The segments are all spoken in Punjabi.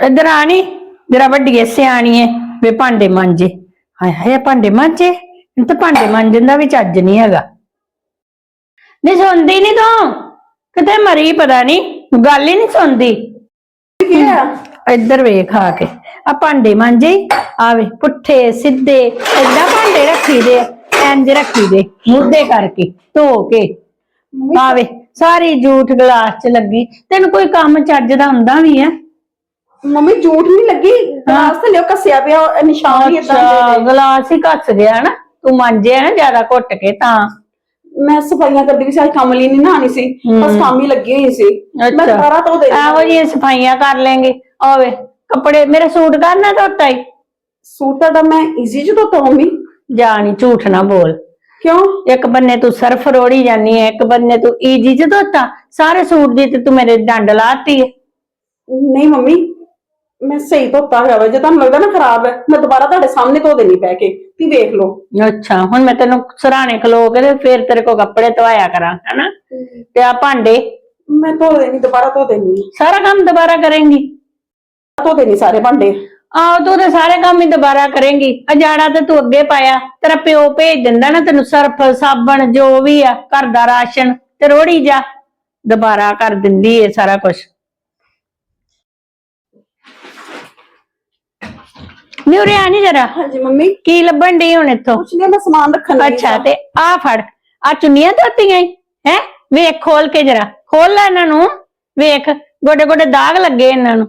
ਇੱਧਰ ਆਣੀ ਜਰਾ ਵੱਡੀ ਸਿਆਣੀ ਏ ਵੇ ਭਾਂਡੇ ਮਾਂਜੇ। ਹਾਏ ਹਾਏ ਇਹ ਭਾਂਡੇ ਮਾਂਜੇ? ਇਹ ਤਾਂ ਭਾਂਡੇ ਮਾਂਜਣ ਦਾ ਵੀ ਚੱਜ ਨਹੀਂ ਹੈਗਾ। ਨਹੀਂ ਸੁਣਦੀ ਨਹੀਂ ਤੂੰ? ਕਿਤੇ ਮਰੀ ਪਤਾ ਨਹੀਂ ਗੱਲ ਹੀ ਨਹੀਂ ਸੁਣਦੀ। ਕੀ ਆ ਇੱਧਰ ਵੇਖ ਆ ਕੇ ਆ ਭਾਂਡੇ ਮਾਂਜੇ ਆਵੇ ਪੁੱਠੇ ਸਿੱਧੇ ਏਦਾਂ ਭਾਂਡੇ ਰੱਖੀ ਦੇ ਆ, ਇੰਜ ਰੱਖੀ ਦੇ ਮੁੱਦੇ ਕਰਕੇ ਧੋ ਕੇ। ਆਵੇ ਸਾਰੀ ਜੂਠ ਗਲਾਸ 'ਚ ਲੱਗੀ ਤੈਨੂੰ ਕੋਈ ਕੰਮ ਚੱਜ ਦਾ ਹੁੰਦਾ ਵੀ ਹੈ ਮੰਮੀ ਝੂਠ ਨਹੀਂ ਲੱਗੀ? ਗਲਾਸ ਤੇ ਲਿਓ ਕੱਸਿਆ ਪਿਆ ਉਹ ਨਿਸ਼ਾਨ ਹੀ ਅੱਛਾ ਇਦਾਂ ਗਲਾਸ ਹੀ ਕੱਸ ਗਿਆ ਨਾ। ਤੂੰ ਮਾਂਜਿਆ ਨਾ ਜ਼ਿਆਦਾ ਘੁੱਟ ਕੇ ਤਾਂ। ਮੈਂ ਸਫਾਈਆਂ ਕਰਦੀ ਵੀ ਸਾਰੀ ਕੰਮ ਲਈ ਨਹੀਂ ਨਾ ਆਣੀ ਸੀ ਬਸ ਕੰਮ ਹੀ ਲੱਗੀ ਹੋਈ ਸੀ। ਮੈਂ ਅੱਛਾ। ਦੁਬਾਰਾ ਤੋਂ ਦੇ ਇਹੋ ਜਿਹੀਆਂ ਸਫਾਈਆਂ ਕਰ ਲੈਂਗੇ ਆਵੇ ਕੱਪੜੇ ਮੇਰੇ ਸੂਟ ਕਰਨਾ ਧੋਤਾ ਹੀ ਸੂਟ ਤੁਹਾਡਾ ਮੈਂ ਈਜ਼ੀ ਚ ਧੋਤਾ ਮੰਮੀ। ਜਾਣੀ ਝੂਠ ਨਾ ਬੋਲ। ਕਿਉਂ? ਇੱਕ ਬੰਨੇ ਤੂੰ ਸਰਫ ਰੋੜੀ ਜਾਨੀ ਹੈ ਇੱਕ ਬੰਨੇ ਤੂੰ ਈਜੀ ਚ ਧੋਤਾ। ਸਾਰੇ ਸੂਟ ਦੀ ਤੇ ਤੂੰ ਮੇਰੇ ਡੰਡ ਲਾਤੀ ਹੈ ਨਹੀਂ ਮੰਮੀ ਮੈਂ ਸਹੀ ਧੋਤਾ ਹੋਇਆ ਵਾ ਜੇ ਤੁਹਾਨੂੰ ਲੱਗਦਾ ਨਾ ਖਰਾਬ ਹੈ ਮੈਂ ਦੁਬਾਰਾ ਤੁਹਾਡੇ ਸਾਹਮਣੇ ਧੋ ਦੇਣੀ ਪੈ ਕੇ ਤੁਸੀਂ ਵੇਖ ਲਓ। ਅੱਛਾ ਹੁਣ ਮੈਂ ਤੈਨੂੰ ਸਰਾਣੇ ਖਲੋ ਕੇ ਤੇ ਫੇਰ ਤੇਰੇ ਕੋ ਕੱਪੜੇ ਧਵਾਇਆ ਕਰਾਂ ਹਨਾ? ਤੇ ਆ ਭਾਂਡੇ? ਮੈਂ ਧੋ ਦੇਣੀ ਦੁਬਾਰਾ ਧੋ ਦੇਣੀ। ਸਾਰਾ ਕੰਮ ਦੁਬਾਰਾ ਕਰੇਂਗੀ? ਧੋ ਦੇਣੀ ਸਾਰੇ ਭਾਂਡੇ। ਆਹ ਤੂੰ ਤੇ ਸਾਰੇ ਕੰਮ ਹੀ ਦੁਬਾਰਾ ਕਰੇਂਗੀ। ਅਜਾੜਾ ਤੇ ਤੂੰ ਅੱਗੇ ਪਾਇਆ ਤੇਰਾ ਪਿਓ ਭੇਜ ਦਿੰਦਾ ਨਾ ਤੈਨੂੰ ਸਰਫ ਸਾਬਣ ਜੋ ਵੀ ਆ ਘਰ ਦਾ ਰਾਸ਼ਨ ਤੇ ਰੋੜੀ ਜਾ। ਦੁਬਾਰਾ ਕਰ ਦਿੰਦੀ ਏ ਸਾਰਾ ਕੁਝ ਨਿਉਰੇ ਆ ਨੀ ਜਰਾ। ਹਾਂਜੀ ਮੰਮੀ। ਕੀ ਲੱਭਣ ਡਈ ਹੁਣ ਇੱਥੋਂ? ਕੁਛ ਨਹੀਂ ਮੈਂ ਸਮਾਨ ਰੱਖਣ ਲਈ ਅੱਛਾ ਤੇ ਆ ਫੜ। ਆ ਚੁੰਨੀਆਂ ਧੋਤੀਆਂ ਹੈ? ਵੇਖ ਖੋਲ ਕੇ ਜਰਾ। ਖੋਲ ਲੈ ਇਹਨਾਂ ਨੂੰ। ਵੇਖ ਗੋਡੇ ਗੋਡੇ ਦਾਗ ਲੱਗੇ ਇਹਨਾਂ ਨੂੰ।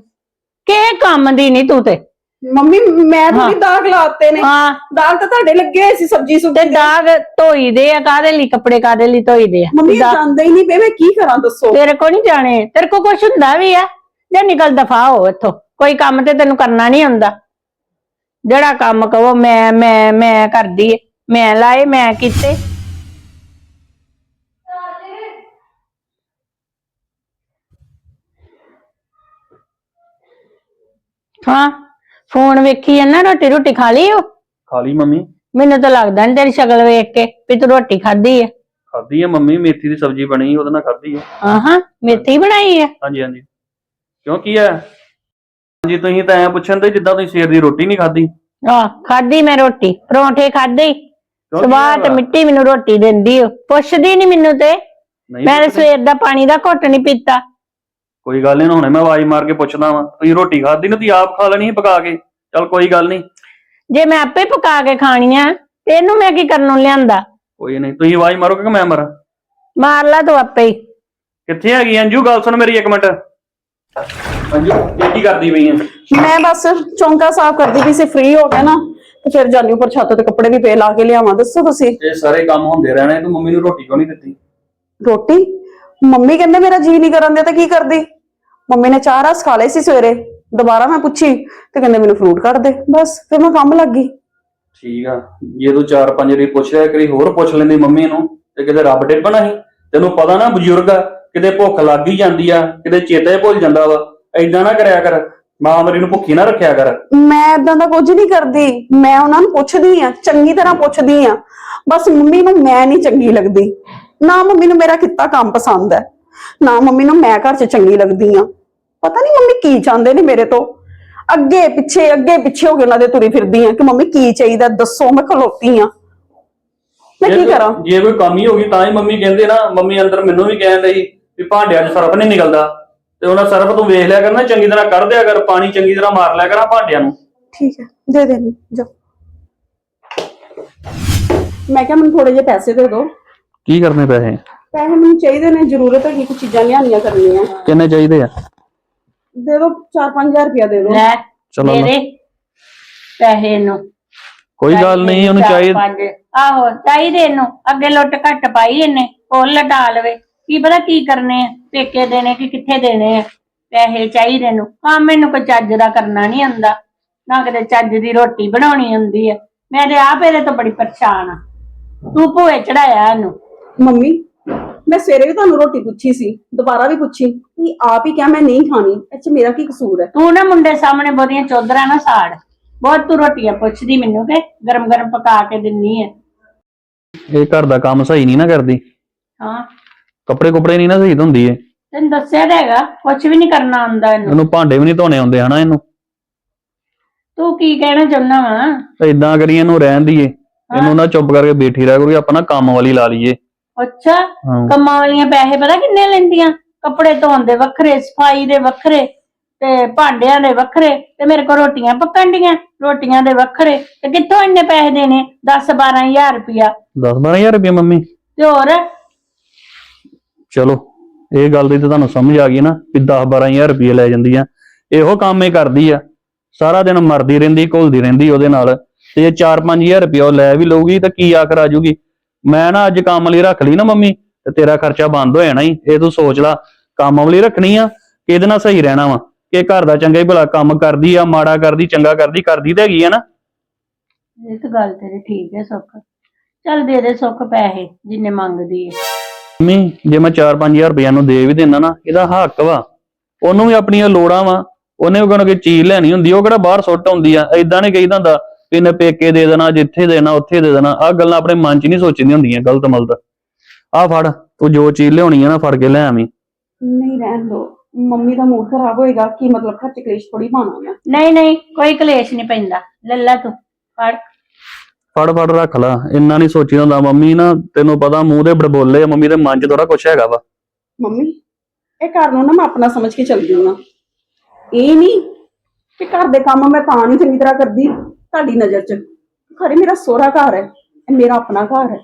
ਕਿਹ ਕੰਮ ਦੀ ਨਹੀਂ ਤੂੰ ਤੇ? ਮੰਮੀ ਮੈਂ ਹਾਂ। ਥੋੜੀ ਦਾਗ ਲਾਤੇ ਨੇ। ਹਾਂ। ਦਾਗ ਤਾਂ ਤੁਹਾਡੇ ਲੱਗੇ ਹੋਏ ਸੀ ਸਬਜੀ ਤੇ ਸੁਬਜੀ ਦਾਗ ਧੋਈ ਦੇ ਆ ਕਾਦੇ ਲਈ ਕੱਪੜੇ ਕਾਦੇ ਲਈ ਧੋਈ ਦੇ ਆ? ਮੰਮੀ ਜਾਂਦੇ ਹੀ ਨਹੀਂ ਪਏ ਮੈਂ ਕੀ ਕਰਾਂ ਦੱਸੋ? ਤੇਰੇ ਕੋ ਨਹੀਂ ਜਾਣੇ। ਤੇਰੇ ਕੋ ਕੁਛ ਹੁੰਦਾ ਵੀ ਆ। ਜੇ ਨਿਕਲ ਦਫਾ ਹੋ ਇੱਥੋਂ। ਕੋਈ ਕੰਮ ਤੇ ਤੈਨੂੰ ਕਰਨਾ ਨਹੀਂ ਹੁੰਦਾ ਜਿਹੜਾ ਕੰਮ ਕਹੋ ਮੈਂ ਮੈਂ ਮੈਂ ਕਰਦੀ ਏ। ਮੈਂ ਲਾਏ ਮੈਂ ਕੀਤੇ। ਹਾਂ ਫੋਨ ਵੇਖੀ ਜਾਂਦਾ ਰੋਟੀ ਰੋਟੀ ਖਾ ਲਈ ਓ ਖਾ ਲਈ ਮੰਮੀ। ਮੈਨੂੰ ਤਾਂ ਲੱਗਦਾ ਨਹੀਂ ਤੇਰੀ ਸ਼ਕਲ ਵੇਖ ਕੇ ਵੀ ਤੂੰ ਰੋਟੀ ਖਾਧੀ ਹੈ ਖਾਧੀ ਆ ਮੰਮੀ ਮੇਥੀ ਦੀ ਸਬਜ਼ੀ ਬਣੀ ਉਹਦੇ ਨਾਲ ਖਾਧੀ ਆ ਆਹਾਂ ਮੇਥੀ ਬਣਾਈ ਹੈ ਹਾਂਜੀ ਹਾਂਜੀ। ਕਿਉਂ ਕੀ ਆ ਹਾਂਜੀ ਤੁਸੀਂ ਤਾਂ ਐ ਪੁੱਛਣ ਤੇ ਜਿੱਦਾਂ ਤੁਸੀਂ ਸਵੇਰ ਦੀ ਰੋਟੀ ਨਹੀਂ ਖਾਧੀ। ਆ ਖਾਧੀ ਮੈਂ ਰੋਟੀ ਪਰੌਂਠੇ ਕੀ ਸਵਾਦ ਹੋਇਆ? ਮਿੱਟੀ ਮੈਨੂੰ ਰੋਟੀ ਦਿੰਦੀ ਓ ਪੁੱਛਦੀ ਨਹੀਂ ਮੈਨੂੰ ਤੇ। ਨਹੀਂ ਮੈਂ ਤਾਂ? ਸਵੇਰ ਦਾ ਪਾਣੀ ਦਾ ਘੁੱਟ ਨਹੀਂ ਪੀਤਾ। ਕੋਈ ਗੱਲ ਨਹੀਂ ਹੁਣੇ ਮੈਂ ਆਵਾਜ਼ ਮਾਰ ਕੇ ਪੁੱਛਦਾ ਵਾਂ ਤੁਸੀਂ ਰੋਟੀ ਖਾਧੀ ਨਾ ਤੁਸੀਂ ਆਪ ਖਾ ਲੈਣੀ ਸੀ ਪਕਾ ਕੇ। ਚਲ ਕੋਈ ਗੱਲ ਨਹੀਂ ਜੇ ਮੈਂ ਆਪੇ ਪਕਾ ਕੇ ਖਾਣੀਆਂ ਤੇ ਇਹਨੂੰ ਮੈਂ ਕੀ ਕਰਨ ਨੂੰ ਲਿਆਂਦਾ? ਕੋਈ ਨਹੀਂ ਤੁਸੀਂ ਆਵਾਜ਼ ਮਾਰੋਗੇ ਕਿ ਮੈਂ ਮਾਰਾਂ? ਮਾਰ ਲਾ ਤੂੰ ਆਪੇ ਹੀ। ਕਿੱਥੇ ਹੈਗੀ ਅੰਜੂ ਗੱਲ ਸੁਣ ਮੇਰੀ ਇੱਕ ਮਿੰਟ। ਅੰਜੂ ਇਹ ਕੀ ਕਰਦੀ ਪਈ ਆ ਮੈਂ ਬਸ ਚੌਂਕਾ ਸਾਫ਼ ਕਰਦੀ ਵੀ ਸੀ ਫ੍ਰੀ ਹੋ ਗਿਆ ਨਾ ਤੇ ਫਿਰ ਜਾਨੀ ਉੱਪਰ ਛੱਤ ਤੇ ਕੱਪੜੇ ਵੀ ਪੇ ਲਾ ਕੇ ਲਿਆਵਾਂ ਦੱਸੋ ਤੁਸੀਂ? ਇਹ ਸਾਰੇ ਕੰਮ ਹੁੰਦੇ ਰਹਿਣੇ ਤੂੰ ਮੰਮੀ ਨੂੰ ਰੋਟੀ ਕਿਉਂ ਨਹੀਂ ਦਿੱਤੀ? ਰੋਟੀ? ਮੰਮੀ ਕਹਿੰਦੇ ਮੇਰਾ ਜੀ ਨਹੀਂ ਕਰਨ ਦੇ ਤਾਂ ਕੀ ਕਰਦੀ? ਮੰਮੀ ਨੇ ਚਾਹ ਰਸ ਖਾ ਲਏ ਸੀ ਸਵੇਰੇ ਦੁਬਾਰਾ ਮੈਂ ਪੁੱਛੀ ਤੇ ਕਹਿੰਦੇ ਮੈਨੂੰ ਫਰੂਟ ਕੱਢ ਦੇ ਬਸ ਫਿਰ ਮੈਂ ਕੰਮ ਲੱਗ ਗਈ। ਠੀਕ ਆ ਜੇ ਤੂੰ ਚਾਰ ਪੰਜ ਵਾਰੀ ਪੁੱਛ ਲਿਆ ਕਰੀ ਹੋਰ ਪੁੱਛ ਲੈਂਦੀ ਮੰਮੀ ਨੂੰ ਤੇ ਕਿਤੇ ਰੱਬ ਡੇਪਣਾ ਸੀ ਤੈਨੂੰ ਪਤਾ ਨਾ ਬਜ਼ੁਰਗ ਆ ਕਿਤੇ ਭੁੱਖ ਲੱਗ ਹੀ ਜਾਂਦੀ ਆ ਕਿਤੇ ਚੇਤਾ ਹੀ ਭੁੱਲ ਜਾਂਦਾ ਵਾ। ਐਦਾਂ ਨਾ ਕਰਿਆ ਕਰ ਮਾਂ ਮੇਰੀ ਨੂੰ ਭੁੱਖੀ ਨਾ ਰੱਖਿਆ ਕਰ। ਮੈਂ ਇਦਾਂ ਦਾ ਕੁਝ ਨਹੀਂ ਕਰਦੀ ਮੈਂ ਉਹਨਾਂ ਨੂੰ ਪੁੱਛਦੀ ਆ ਚੰਗੀ ਤਰ੍ਹਾਂ ਪੁੱਛਦੀ ਆ। ਬਸ ਮੰਮੀ ਨੂੰ ਮੈਂ ਨਹੀਂ ਚੰਗੀ ਲੱਗਦੀ। ਨਾ ਮੰਮੀ ਨੂੰ ਮੇਰਾ ਕਿੱਤਾ ਕੰਮ ਪਸੰਦ ਹੈ ਨਾ ਮੰਮੀ ਨੂੰ ਮੈਂ ਘਰ 'ਚ ਚੰਗੀ ਲੱਗਦੀ ਆ। ਪਤਾ ਨਹੀਂ ਮੰਮੀ ਕੀ ਚਾਹੁੰਦੇ ਨੇ ਮੇਰੇ ਤੋਂ। ਅੱਗੇ ਪਿੱਛੇ ਅੱਗੇ ਪਿੱਛੇ ਹੋ ਕੇ ਉਹਨਾਂ ਦੇ ਤੁਰੀ ਫਿਰਦੀ ਆ ਕਿ ਮੰਮੀ ਕੀ ਚਾਹੀਦਾ ਦੱਸੋ ਮੈਂ ਖਲੋਤੀ ਆ। ਮੈਂ ਕੀ ਕਰਾਂ? ਜੇ ਕੋਈ ਕਮੀ ਹੋ ਗਈ ਤਾਂ ਹੀ ਮੰਮੀ ਕਹਿੰਦੇ ਨਾ ਮੰਮੀ ਅੰਦਰ ਮੈਨੂੰ ਵੀ ਕਹਿਣ ਡਈ। ਵੀ ਭਾਂਡਿਆਂ 'ਚ ਸਰਫ ਨਹੀਂ ਨਿਕਲਦਾ। ਤੇ ਉਹਨਾਂ ਸਰਫ ਤੂੰ ਵੇਖ ਲਿਆ ਕਰ ਨਾ ਚੰਗੀ ਤਰ੍ਹਾਂ ਕੱਢ ਦਿਆ ਕਰ ਪਾਣੀ ਚੰਗੀ ਤਰ੍ਹਾਂ ਮਾਰ ਲਿਆ ਕਰ ਭਾਂਡਿਆਂ ਨੂੰ। ਠੀਕ ਹੈ ਦੇ ਦੇਣੀ ਜਾ। ਮੈਂ ਕਿਹਾ ਮੈਨੂੰ ਥੋੜੇ ਜਿਹੇ ਪੈਸੇ ਦੇ ਦਿਓ। ਕੀ ਕਰਨੇ ਪੈਸੇ? ਪੈਸੇ ਮੈਨੂੰ ਚਾਹੀਦੇ ਨੇ ਜ਼ਰੂਰਤ ਹੈ ਕਿ ਕੁਝ ਚੀਜ਼ਾਂ ਲਿਆਉਣੀਆਂ ਕਰਨੀਆਂ। ਕਿੰਨੇ ਚਾਹੀਦੇ ਆ? ਦੇ ਦਿਓ 4-5000 ਰੁਪਇਆ ਦੇ ਦਿਓ। ਲੈ ਚਲੋ ਲੈ। ਮੇਰੇ ਪੈਸੇ ਨੂੰ ਕੋਈ ਗੱਲ ਨਹੀਂ ਉਹਨੂੰ ਚਾਹੀਦਾ। ਆਹੋ ਚਾਹੀਦੇ ਇਹਨੂੰ। ਅੱਗੇ ਲੁੱਟ ਘੱਟ ਪਾਈ ਇਹਨੇ ਉਹ ਲਟਾ ਲਵੇ। ਕੀ ਪਤਾ ਕੀ ਕਰਨੇ ਆ? ਪੇਕੇ ਦੇਣੇ ਕਿ ਕਿੱਥੇ ਦੇਣੇ ਆ? ਪੈਸੇ ਚਾਹੀਦੇ ਨੂੰ। ਕੰਮ ਮੈਨੂੰ ਕੋਈ ਚੱਜ ਦਾ ਕਰਨਾ ਨਹੀਂ ਆਉਂਦਾ। ਨਾ ਕਿਤੇ ਚੱਜ ਦੀ ਰੋਟੀ ਬਣਾਉਣੀ ਹੁੰਦੀ ਆ। ਮੈਂ ਤੇ ਆਪ ਇਹਦੇ ਤੋਂ ਬੜੀ ਪਰੇਸ਼ਾਨ ਆ। ਤੂੰ ਭੂਏ ਚੜਾਇਆ ਇਹਨੂੰ। ਮੰਮੀ ਮੈਂ ਸਵੇਰੇ ਵੀ ਤੁਹਾਨੂੰ ਰੋਟੀ ਪੁੱਛੀ ਸੀ ਦੁਬਾਰਾ ਵੀ ਪੁੱਛੀ। ਕਿ ਆਪ ਹੀ ਕਿਹਾ ਮੈਂ ਨਹੀਂ ਖਾਣੀ। 'ਚ ਮੇਰਾ ਕੀ ਕਸੂਰ ਹੈ? ਤੂੰ ਨਾ ਮੁੰਡੇ ਸਾਹਮਣੇ ਬਹੁਤੀਆਂ ਚੌਧਰਾਂ ਨਾ ਸਾੜ। ਬਹੁਤ ਤੂੰ ਰੋਟੀਆਂ ਪੁੱਛਦੀ ਮੈਨੂੰ ਕਿ ਗਰਮ ਗਰਮ ਪਕਾ ਕੇ ਦਿੰਨੀ ਆ। ਇਹ ਘਰ ਦਾ ਕੰਮ ਸਹੀ ਨਹੀਂ ਨਾ ਕਰਦੀ। ਹਾਂ। ਕੱਪੜੇ ਕੁਪੜੇ ਨਹੀਂ ਨਾ ਸਹੀ ਧੁੰਦੀ ਏ ਤੈਨੂੰ ਦੱਸਿਆ ਤਾਂ ਹੈਗਾ ਕੁਝ ਵੀ ਨਹੀਂ ਕਰਨਾ ਆਉਂਦਾ ਇਹਨੂੰ। ਉਹਨੂੰ ਭਾਂਡੇ ਵੀ ਨਹੀਂ ਧੋਣੇ ਆਉਂਦੇ ਹਨਾ ਇਹਨੂੰ? ਤੂੰ ਕੀ ਕਹਿਣਾ ਚਾਹੁੰਦਾ ਵਾ? ਇਦਾਂ ਕਰੀ ਇਹਨੂੰ ਰਹਿਣ ਦੀਏ। ਇਹਨੂੰ ਨਾ ਚੁੱਪ ਕਰਕੇ ਬੈਠੀ ਰਹਿ ਕਰੋ ਆਪਣਾ ਕੰਮ ਵਾਲੀ ਲਾ ਲਈਏ। ਅੱਛਾ ਹਾਂ। ਕੰਮਾਂ ਵਾਲੀਆਂ ਪੈਸੇ ਪਤਾ ਕਿੰਨੇ ਲੈਂਦੀਆਂ? ਕੱਪੜੇ ਧੋਣ ਦੇ ਵੱਖਰੇ ਸਫ਼ਾਈ ਦੇ ਵੱਖਰੇ ਤੇ ਭਾਂਡਿਆਂ ਦੇ ਵੱਖਰੇ ਤੇ ਮੇਰੇ ਕੋਲ ਰੋਟੀਆਂ ਪੱਕਣ ਡੀਆਂ ਰੋਟੀਆਂ ਦੇ ਵੱਖਰੇ। ਤੇ ਕਿੱਥੋਂ ਇੰਨੇ ਪੈਸੇ ਦੇਣੇ? 10 12000 ਰੁਪਇਆ। 10 12000 ਰੁਪਏ ਮੰਮੀ। ਤੇ ਹੋਰ? ਚਲੋ, ਇਹ ਗੱਲ ਦੀ ਤਾਂ ਤੁਹਾਨੂੰ ਸਮਝ ਆ ਗਈ ਨਾ ਕਿ 10 12000 ਰੁਪਏ ਲੈ ਜਾਂਦੀ ਆ। ਇਹੋ ਕੰਮ ਇਹ ਕਰਦੀ ਆ। ਸਾਰਾ ਦਿਨ ਮਰਦੀ ਰਹਿੰਦੀ, ਘੁਲਦੀ ਰਹਿੰਦੀ ਉਹਦੇ ਨਾਲ। ਤੇ ਜੇ 4-5000 ਰੁਪਏ ਲੈ ਵੀ ਲਊਗੀ ਤਾਂ ਕੀ ਆਖਰ ਆ ਜੂਗੀ? ਮੈਂ ਨਾ ਅੱਜ ਕੰਮ ਲਈ ਰੱਖ ਲਈ ਨਾ ਮੰਮੀ, ਤੇ ਤੇਰਾ ਖਰਚਾ ਬੰਦ ਹੋ ਜਾਣਾ ਹੀ ਇਹ ਤੂੰ ਸੋਚ ਲੈ, ਕੰਮ ਲਈ ਰੱਖਣੀ ਆ ਕਿ ਇਹਦੇ ਨਾਲ ਸਹੀ ਰਹਿਣਾ ਵਾ? ਕਿ ਘਰ ਦਾ ਚੰਗਾ ਹੀ ਭਲਾ ਕੰਮ ਕਰਦੀ ਆ, ਮਾੜਾ ਕਰਦੀ, ਚੰਗਾ ਕਰਦੀ ਕਰਦੀ ਤੇ ਹੈਗੀ ਆ ਨਾ? ਇਹ ਤਾਂ ਗੱਲ ਤੇਰੀ ਠੀਕ ਹੈ ਸੁੱਖ। ਚੱਲ ਦੇ ਦੇ ਸੁੱਖ ਪੈਸੇ ਜਿੰਨੇ ਮੰਗਦੀ ਹੈ ਮੰਮੀ ਜੇ ਮੈਂ 4-5000 ਰੁਪਏ ਨੂੰ ਦੇ ਵੀ ਦਿੰਦਾ ਨਾ ਇਹਦਾ ਹੱਕ ਵਾ। ਉਹਨੂੰ ਵੀ ਆਪਣੀਆਂ ਲੋੜਾਂ ਵਾ। ਉਹਨੇ ਵੀ ਕੋਈ ਨਾ ਚੀਜ਼ ਲੈਣੀ ਹੁੰਦੀ ਉਹ ਕਿਹੜਾ ਬਾਹਰ ਸੁੱਟ ਹੁੰਦੀ ਆ। ਐਦਾਂ ਨਹੀਂ ਕਹੀਦਾ ਹੁੰਦਾ ਵੀ ਇਹਨੇ ਪੇਕੇ ਦੇ ਦੇਣਾ ਜਿੱਥੇ ਦੇਣਾ ਉੱਥੇ ਦੇ ਦੇਣਾ। ਆਹ ਗੱਲਾਂ ਆਪਣੇ ਮਨ 'ਚ ਨਹੀਂ ਸੋਚੀਆਂ ਹੁੰਦੀਆਂ ਗਲਤ ਮਲਤ ਆਹ ਫੜ ਤੂੰ ਜੋ ਚੀਜ਼ ਲਿਆਉਣੀ ਆ ਨਾ ਫੜ ਕੇ ਲੈ ਆਵੀਂ। ਨਹੀਂ ਰਹਿਣ ਦੋ। ਮੰਮੀ ਦਾ ਮੂਡ ਖਰਾਬ ਹੋਏਗਾ ਕੀ ਮਤਲਬ ਖਰਚ ਕਲੇਸ਼ ਥੋੜੀ ਪਾਣਾ ਮੈਂ ਨਹੀਂ ਨਹੀਂ ਕੋਈ ਕਲੇਸ਼ ਨਹੀਂ ਪੈਂਦਾ। ਲੱਲਾ ਤੂੰ ਫੜ। ਫੜ ਫੜ ਰੱਖ ਲਾ। ਇੰਨਾ ਨਹੀਂ ਸੋਚੀਦਾ ਹੁੰਦਾ। ਮੰਮੀ ਨਾ ਤੈਨੂੰ ਪਤਾ ਮੂੰਹ ਦੇ ਬੜਬੋਲੇ ਆ। ਮੰਮੀ ਦੇ ਮਨ 'ਚ ਥੋੜਾ ਕੁਛ ਹੈਗਾ ਵਾ। ਮੰਮੀ ਇਹ ਘਰ ਨੂੰ ਨਾ ਮੈਂ ਆਪਣਾ ਸਮਝ ਕੇ ਚੱਲਦੀ ਹਾਂ ਇਹ ਨਹੀਂ ਕਿ ਘਰ ਦੇ ਕੰਮ ਮੈਂ ਤਾਂ ਨਹੀਂ ਚੰਗੀ ਤਰ੍ਹਾਂ ਕਰਦੀ ਤੁਹਾਡੀ ਨਜ਼ਰ 'ਚ। ਖਰੇ ਮੇਰਾ ਸੋਹਰਾ ਘਰ ਹੈ ਇਹ ਮੇਰਾ ਆਪਣਾ ਘਰ ਹੈ।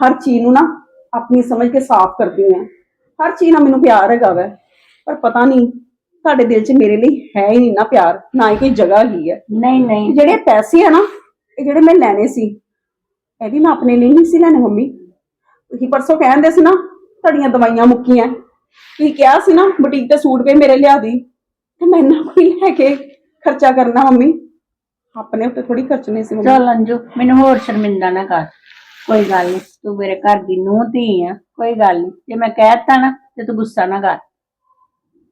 ਹਰ ਚੀਜ਼ ਨੂੰ ਨਾ ਆਪਣੀ ਸਮਝ ਕੇ ਸਾਫ਼ ਕਰਦੀ ਹਾਂ। ਹਰ ਚੀਜ਼ ਨਾਲ ਮੈਨੂੰ ਪਿਆਰ ਹੈਗਾ ਵੈ। ਪਰ ਪਤਾ ਨਹੀਂ ਤੁਹਾਡੇ ਦਿਲ 'ਚ ਮੇਰੇ ਲਈ ਹੈ ਹੀ ਨਹੀਂ ਨਾ ਪਿਆਰ ਨਾ ਹੀ ਕੋਈ ਜਗ੍ਹਾ ਹੀ ਹੈ। ਨਹੀਂ ਨਹੀਂ। ਜਿਹੜੇ ਪੈਸੇ ਆ ਨਾ ਇਹ ਜਿਹੜੇ ਮੈਂ ਲੈਣੇ ਸੀ ਇਹ ਵੀ ਮੈਂ ਆਪਣੇ ਲਈ ਨਹੀਂ ਸੀ ਲੈਣੇ ਮੰਮੀ। ਤੁਸੀਂ ਪਰਸੋਂ ਕਹਿੰਦੇ ਸੀ ਨਾ ਤੁਹਾਡੀਆਂ ਦਵਾਈਆਂ ਮੁੱਕੀਆਂ। ਤੁਸੀਂ ਕਿਹਾ ਸੀ ਨਾ ਬੁਟੀਕ ਤੇ ਸੂਟ ਪਏ ਮੇਰੇ ਲਿਆ ਦੀ। ਤੇ ਮੈਂ ਨਾ ਕੋਈ ਲੈ ਕੇ ਖਰਚਾ ਕਰਨਾ ਮੰਮੀ। ਆਪਣੇ ਉੱਤੇ ਥੋੜੀ ਖਰਚਣੇ ਸੀ ਮੰਮੀ। ਚੱਲ ਅੰਜੂ ਮੈਨੂੰ ਹੋਰ ਸ਼ਰਮਿੰਦਾ ਨਾ ਕਰ। ਕੋਈ ਗੱਲ ਨਹੀਂ ਤੂੰ ਮੇਰੇ ਘਰ ਦੀ ਨੂੰਹ ਧੀ ਆ ਕੋਈ ਗੱਲ ਨਹੀਂ ਜੇ ਮੈਂ ਕਹਿਤਾ ਨਾ ਤੇ ਤੂੰ ਗੁੱਸਾ ਨਾ ਕਰ।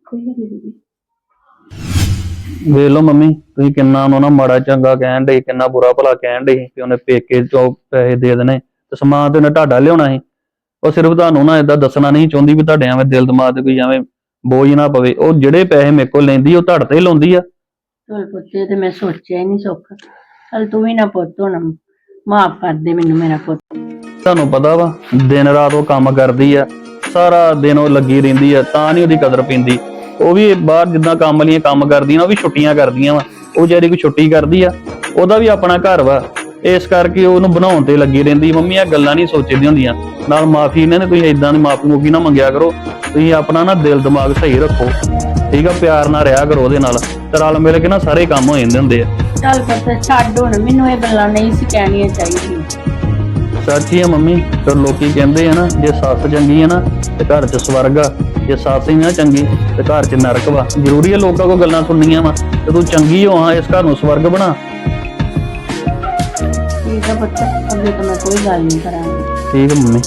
ਕੋਈ ਗੱਲ ਨਹੀਂ ਦੀਦੀ। ਵੇਖ ਲਓ ਮੰਮੀ ਤੁਸੀਂ ਕਿੰਨਾ ਉਹਨੂੰ ਨਾ ਮਾੜਾ ਚੰਗਾ ਕਹਿਣ ਦੇ ਕਿੰਨਾ ਬੁਰਾ ਭਲਾ ਕਹਿਣ ਦੇ ਕਿ ਉਹਨੇ ਪੇਕੇ ਚੋਂ ਪੈਸੇ ਦੇ ਦੇਣੇ ਤੇ ਸਮਾਨ ਤੇ ਉਹਨੇ ਤੁਹਾਡਾ ਲਿਆਉਣਾ ਸੀ। ਉਹ ਸਿਰਫ ਤੁਹਾਨੂੰ ਨਾ ਏਦਾਂ ਦੱਸਣਾ ਨਹੀਂ ਚਾਹੁੰਦੀ ਵੀ ਤੁਹਾਡੇ ਐਵੇਂ ਦਿਲ ਦਿਮਾਗ ਤੇ ਕੋਈ ਐਵੇਂ ਬੋਝ ਨਾ ਪਵੇ। ਉਹ ਜਿਹੜੇ ਪੈਸੇ ਮੇਰੇ ਕੋਲ ਲੈਂਦੀ ਉਹ ਤੁਹਾਡੇ ਤੇ ਲਾਉਂਦੀ ਆ। ਚਲ ਪੁੱਤੇ ਤੇ ਮੈਂ ਸੋਚਿਆ ਹੀ ਨਹੀਂ ਸੁੱਖ। ਚੱਲ ਤੂੰ ਵੀ ਨਾ ਪੁੱਤ ਹੁਣ ਮਾਫ ਕਰ ਦੇ ਮੈਨੂੰ ਮੇਰਾ ਪੁੱਤ। ਤੁਹਾਨੂੰ ਪਤਾ ਵਾ ਦਿਨ ਰਾਤ ਉਹ ਕੰਮ ਕਰਦੀ ਆ ਸਾਰਾ ਦਿਨ ਉਹ ਲੱਗੀ ਰਹਿੰਦੀ ਆ ਤਾਂ ਨਹੀਂ ਉਹਦੀ ਕਦਰ ਪੈਂਦੀ। ਉਹ ਵੀ ਬਾਹਰ ਜਿੱਦਾਂ ਕੰਮ ਵਾਲੀਆਂ ਕੰਮ ਕਰਦੀਆਂ ਉਹ ਵੀ ਛੁੱਟੀਆਂ ਕਰਦੀਆਂ ਵਾ। ਉਹ ਜਿਹੜੀ ਕੋਈ ਛੁੱਟੀ ਕਰਦੀ ਆ ਉਹਦਾ ਵੀ ਆਪਣਾ ਘਰ ਵਾ। ਇਸ ਕਰਕੇ ਉਹਨੂੰ ਬਣਾਉਣ ਤੇ ਲੱਗੀ ਰਹਿੰਦੀ। ਮੰਮੀ ਆ ਗੱਲਾਂ ਨਹੀਂ ਸੋਚੀਆਂ ਹੁੰਦੀਆਂ। ਨਾਲ ਮਾਫੀ ਇਹਨਾਂ ਨੇ ਤੁਸੀਂ ਇਦਾਂ ਦੀ ਮਾਫੀ ਮੂਫੀ ਨਾ ਮੰਗਿਆ ਕਰੋ। ਤੁਸੀਂ ਆਪਣਾ ਨਾ ਦਿਲ ਦਿਮਾਗ ਸਹੀ ਰੱਖੋ। ਠੀਕ ਆ ਪਿਆਰ ਨਾਲ ਰਿਹਾ ਕਰੋ ਉਹਦੇ ਨਾਲ। ਤੇ ਰਲ ਮਿਲ ਕੇ ਨਾ ਸਾਰੇ ਕੰਮ ਹੋ ਜਾਂਦੇ ਹੁੰਦੇ ਆ। ਚੱਲ ਪੁੱਤ ਛੱਡ ਹੁਣ। ਮੈਨੂੰ ਇਹ ਗੱਲਾਂ ਨਹੀਂ ਸੀ ਕਹਿਣੀਆਂ ਚਾਹੀਦੀਆਂ। ਸੱਚ ਆ ਮੰਮੀ ਤੇ ਲੋਕੀ ਕਹਿੰਦੇ ਆ ਨਾ ਜੇ ਸੱਸ ਚੰਗੀ ਆ ਨਾ ਤੇ ਘਰ 'ਚ ਸਵਰਗ ਆ। ਜੇ ਸੱਸ ਹੀ ਨਾ ਚੰਗੀ ਤੇ ਘਰ 'ਚ ਨਰਕ ਵਾ। ਜ਼ਰੂਰੀ ਹੈ ਲੋਕਾਂ ਕੋਲ ਗੱਲਾਂ ਸੁਣਨੀਆਂ ਵਾ ਤੇ ਤੂੰ ਚੰਗੀ ਹੋ ਹਾਂ ਇਸ ਘਰ ਨੂੰ ਸਵਰਗ ਬਣਾ। ਠੀਕ ਆ ਪੁੱਤ ਅੱਗੇ ਤਾਂ ਮੈਂ ਕੋਈ ਗੱਲ ਨਹੀਂ ਕਰਾਂਗੀ। ਠੀਕ ਹੈ ਮੰਮੀ।